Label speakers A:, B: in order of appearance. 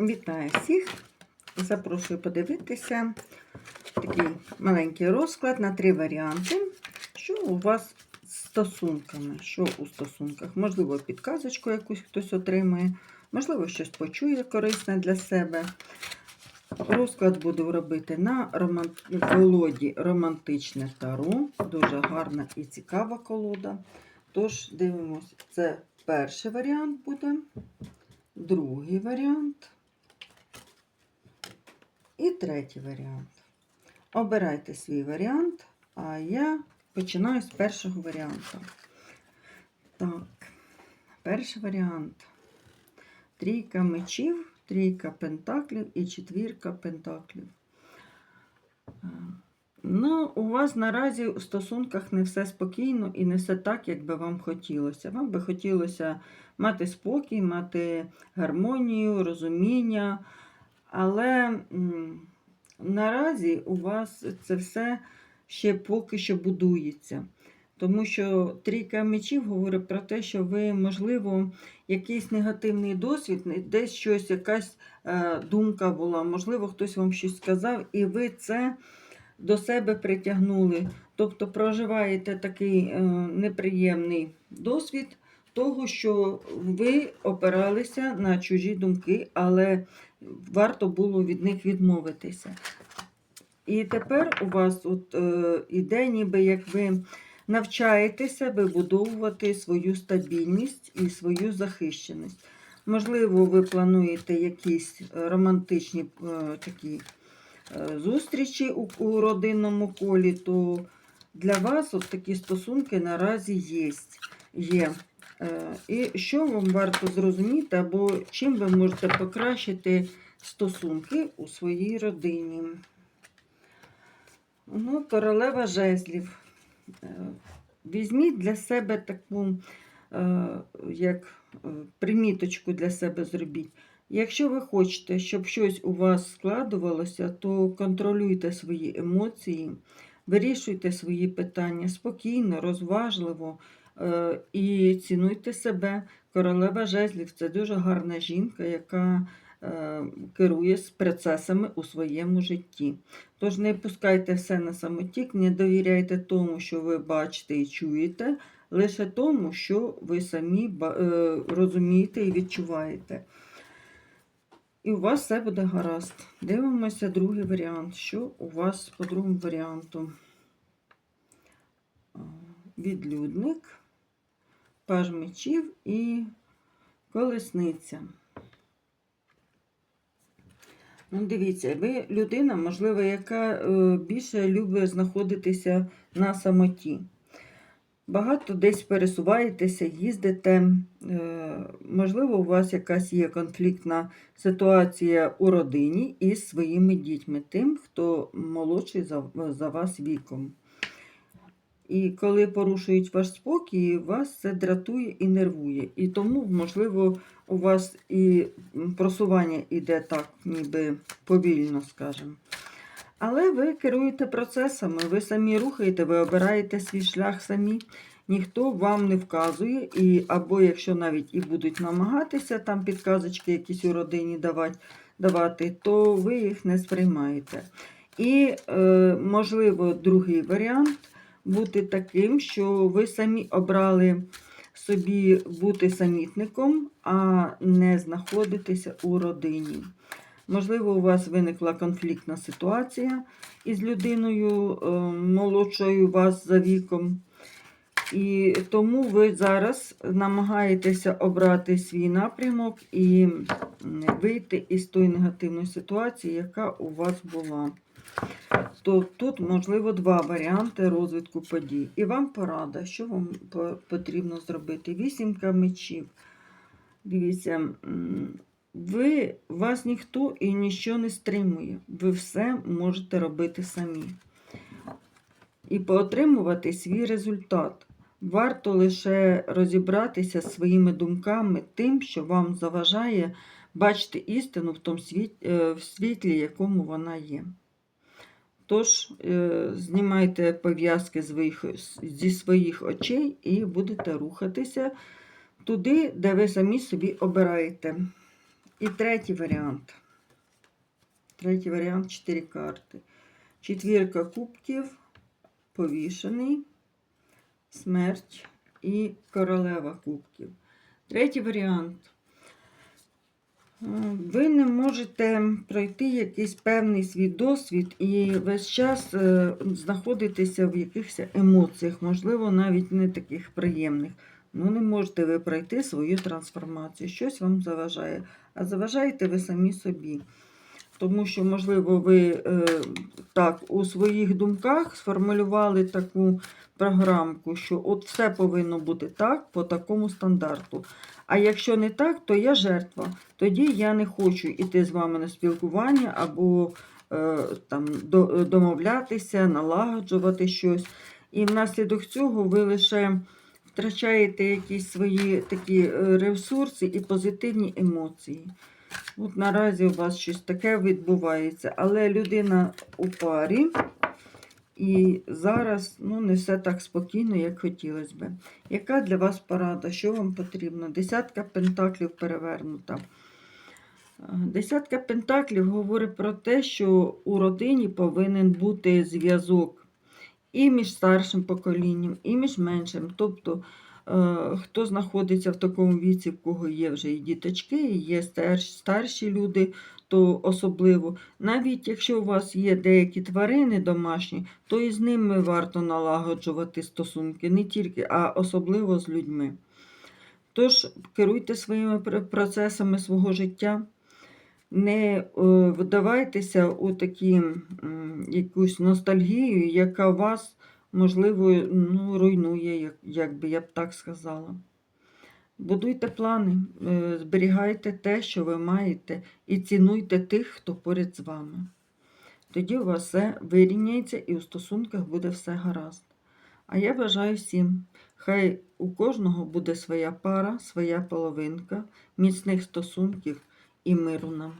A: Вітаю всіх! Запрошую подивитися такий маленький розклад на три варіанти. Що у вас з стосунками? Що у стосунках? Можливо, підказочку якусь хтось отримає, можливо, щось почує корисне для себе. Розклад буду робити на роман... колоді романтичне таро. Дуже гарна і цікава колода. Тож, дивимось, це перший варіант буде, другий варіант. І третій варіант. Обирайте свій варіант, а я починаю з першого варіанту. Так, перший варіант. Трійка мечів, трійка пентаклів і четвірка пентаклів. Е, Ну, у вас наразі у стосунках не все спокійно і не все так, як би вам хотілося. Вам би хотілося мати спокій, мати гармонію, розуміння. Але наразі у вас це все ще поки що будується. Тому що трійка мечів говорить про те, що ви, можливо, якийсь негативний досвід, десь щось, якась е, думка була, можливо, хтось вам щось сказав, і ви це до себе притягнули. Тобто проживаєте такий е, неприємний досвід того, що ви опиралися на чужі думки, але варто було від них відмовитися. І тепер у вас от, е, іде, ніби як ви навчаєтеся вибудовувати свою стабільність і свою захищеність. Можливо, ви плануєте якісь романтичні е, такі е, зустрічі у, родинному колі, то для вас от такі стосунки наразі є. Е, І що вам варто зрозуміти, або чим ви можете покращити стосунки у своїй родині? Ну, королева жезлів. Е, Візьміть для себе таку, е, як приміточку для себе зробіть. Якщо ви хочете, щоб щось у вас складувалося, то контролюйте свої емоції, вирішуйте свої питання спокійно, розважливо і цінуйте себе. Королева жезлів це дуже гарна жінка, яка е, керує процесами у своєму житті. Тож не пускайте все на самотік, не довіряйте тому, що ви бачите і чуєте, лише тому, що ви самі е, розумієте і відчуваєте. І у вас все буде гаразд. Дивимося другий варіант. Що у вас по другому варіанту? Відлюдник, паж мечів і колесниця. Ну, дивіться, ви людина, можливо, яка е, більше любить знаходитися на самоті. Багато десь пересуваєтеся, їздите. Е, можливо, у вас якась є конфліктна ситуація у родині із своїми дітьми, тим, хто молодший за, за вас віком. І коли порушують ваш спокій, вас це дратує і нервує. І тому, можливо, у вас і просування йде так, ніби повільно, скажімо. Але ви керуєте процесами, ви самі рухаєте, ви обираєте свій шлях самі. Ніхто вам не вказує, і, або якщо навіть і будуть намагатися там підказочки якісь у родині давати, давати то ви їх не сприймаєте. І, е, можливо, другий варіант бути таким, що ви самі обрали собі бути самітником, а не знаходитися у родині. Можливо, у вас виникла конфліктна ситуація із людиною е, молодшою вас за віком. І тому ви зараз намагаєтеся обрати свій напрямок і вийти із тої негативної ситуації, яка у вас була. То тут, можливо, два варіанти розвитку подій. І вам порада, що вам потрібно зробити. Вісімка мечів. Дивіться, ви, вас ніхто і ніщо не стримує. Ви все можете робити самі. І поотримувати свій результат. Варто лише розібратися зі своїми думками тим, що вам заважає бачити істину в тому світ- е, в світлі, якому вона є. Тож, е, знімайте пов'язки зі своїх очей і будете рухатися туди, де ви самі собі обираєте. І третій варіант. Третій варіант 4 карти. Четвірка кубків, повішений, смерть і королева кубків. Третій варіант. Ви не можете пройти якийсь певний свій досвід і весь час е, знаходитися в якихось емоціях, можливо, навіть не таких приємних. Ну, не можете ви пройти свою трансформацію. Щось вам заважає. А заважаєте ви самі собі. Тому що, можливо, ви е, так у своїх думках сформулювали таку програмку, що от все повинно бути так, по такому стандарту. А якщо не так, то я жертва. Тоді я не хочу йти з вами на спілкування або е, там, до- домовлятися, налагоджувати щось. І внаслідок цього ви лише втрачаєте якісь свої такі е, ресурси і позитивні емоції. От наразі у вас щось таке відбувається, але людина у парі. І зараз ну, не все так спокійно, як хотілося би. Яка для вас порада? Що вам потрібно? Десятка пентаклів перевернута. Е, Десятка пентаклів говорить про те, що у родині повинен бути зв'язок і між старшим поколінням, і між меншим. Тобто, хто знаходиться в такому віці, в кого є вже і діточки, і є старші, старші люди, то особливо. Навіть якщо у вас є деякі тварини домашні, то і з ними варто налагоджувати стосунки, не тільки, а особливо з людьми. Тож керуйте своїми процесами свого життя, не е, вдавайтеся у такі якусь ностальгію, яка вас, можливо, ну, руйнує, як, би я б так сказала. Будуйте плани, е, зберігайте те, що ви маєте, і цінуйте тих, хто поряд з вами. Тоді у вас все вирівняється і у стосунках буде все гаразд. А я бажаю всім, хай у кожного буде своя пара, своя половинка, міцних стосунків і миру нам.